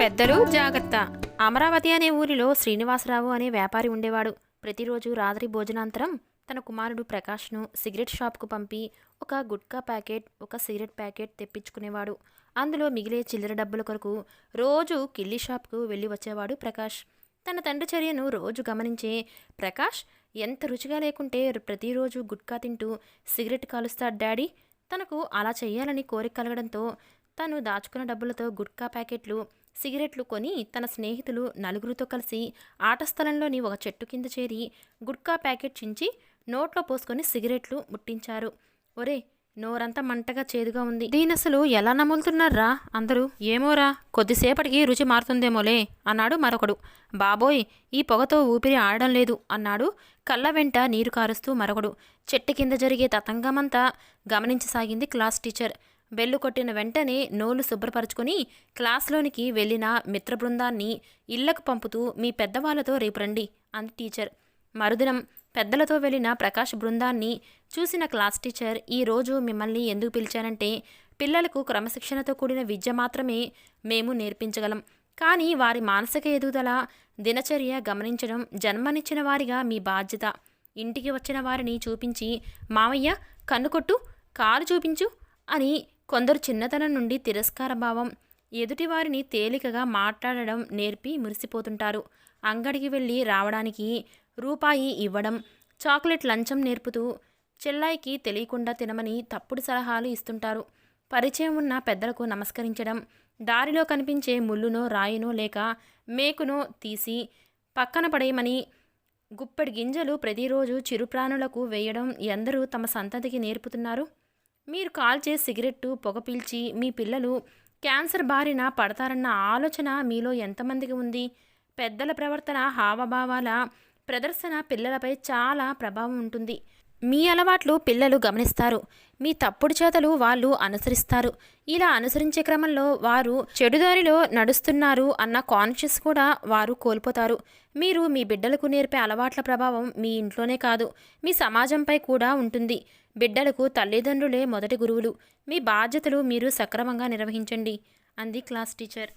పెద్దలు జాగ్రత్త. అమరావతి అనే ఊరిలో శ్రీనివాసరావు అనే వ్యాపారి ఉండేవాడు. ప్రతిరోజు రాత్రి భోజనాంతరం తన కుమారుడు ప్రకాష్ను సిగరెట్ షాప్కు పంపి ఒక గుట్కా ప్యాకెట్ ఒక సిగరెట్ ప్యాకెట్ తెప్పించుకునేవాడు. అందులో మిగిలే చిల్లర డబ్బుల కొరకు రోజు కిల్లి షాప్కు వెళ్ళి వచ్చేవాడు ప్రకాష్. తన తండ్రి చర్యను రోజు గమనించే ప్రకాష్ ఎంత రుచిగా లేకుంటే ప్రతిరోజు గుట్కా తింటూ సిగరెట్ కాలుస్తాడు డాడీ. తనకు అలా చేయాలని కోరిక కలగడంతో తను దాచుకున్న డబ్బులతో గుట్కా ప్యాకెట్లు సిగరెట్లు కొని తన స్నేహితులు నలుగురితో కలిసి ఆట స్థలంలోని ఒక చెట్టు కింద చేరి గుట్కా ప్యాకెట్ చించి నోట్లో పోసుకొని సిగరెట్లు ముట్టించారు. ఒరే నోరంతా మంటగా చేదుగా ఉంది. దీని అసలు ఎలా నములుతున్నారా అందరూ ఏమోరా? కొద్దిసేపటికి రుచి మారుతుందేమోలే అన్నాడు మరొకడు. బాబోయ్ ఈ పొగతో ఊపిరి ఆడడం లేదు అన్నాడు కళ్ళ వెంట నీరు కారుస్తూ మరొకడు. చెట్టు కింద జరిగే తతంగమంతా గమనించసాగింది క్లాస్ టీచర్. బెల్లు కొట్టిన వెంటనే నోలు శుభ్రపరచుకొని క్లాస్లోనికి వెళ్ళిన మిత్ర బృందాన్ని ఇళ్ళకు పంపుతూ మీ పెద్దవాళ్ళతో రేపు రండి అంది టీచర్. మరుదినం పెద్దలతో వెళ్ళిన ప్రకాష్ బృందాన్ని చూసిన క్లాస్ టీచర్ ఈ రోజు మిమ్మల్ని ఎందుకు పిలిచానంటే పిల్లలకు క్రమశిక్షణతో కూడిన విద్య మాత్రమే మేము నేర్పించగలం. కానీ వారి మానసిక ఎదుగుదల దినచర్య గమనించడం జన్మనిచ్చిన వారిగా మీ బాధ్యత. ఇంటికి వచ్చిన వారిని చూపించి మావయ్య కన్నుకొట్టు కారు చూపించు అని కొందరు చిన్నతనం నుండి తిరస్కార భావం ఎదుటివారిని తేలికగా మాట్లాడడం నేర్పి మురిసిపోతుంటారు. అంగడికి వెళ్ళి రావడానికి రూపాయి ఇవ్వడం చాక్లెట్ లంచం నేర్పుతూ చెల్లాయికి తెలియకుండా తినమని తప్పుడు సలహాలు ఇస్తుంటారు. పరిచయం ఉన్న పెద్దలకు నమస్కరించడం దారిలో కనిపించే ముళ్ళునో రాయినో లేక మేకునో తీసి పక్కన పడేయమని గుప్పెడి గింజలు ప్రతిరోజు చిరుప్రాణులకు వేయడం ఎందరూ తమ సంతతికి నేర్పుతున్నారు? మీరు కాల్ చేసి సిగరెట్టు పొగ పీల్చి మీ పిల్లలు క్యాన్సర్ బారిన పడతారన్న ఆలోచన మీలో ఎంతమందికి ఉంది? పెద్దల ప్రవర్తన హావభావాల ప్రదర్శన పిల్లలపై చాలా ప్రభావం ఉంటుంది. మీ అలవాట్లు పిల్లలు గమనిస్తారు. మీ తప్పుడు చేతలు వాళ్ళు అనుసరిస్తారు. ఇలా అనుసరించే క్రమంలో వారు చెడుదారిలో నడుస్తున్నారు అన్న కాన్షియస్ కూడా వారు కోల్పోతారు. మీరు మీ బిడ్డలకు నేర్పే అలవాట్ల ప్రభావం మీ ఇంట్లోనే కాదు మీ సమాజంపై కూడా ఉంటుంది. బిడ్డలకు తల్లిదండ్రులే మొదటి గురువులు. మీ బాధ్యతలు మీరు సక్రమంగా నిర్వహించండి. అంది క్లాస్ టీచర్.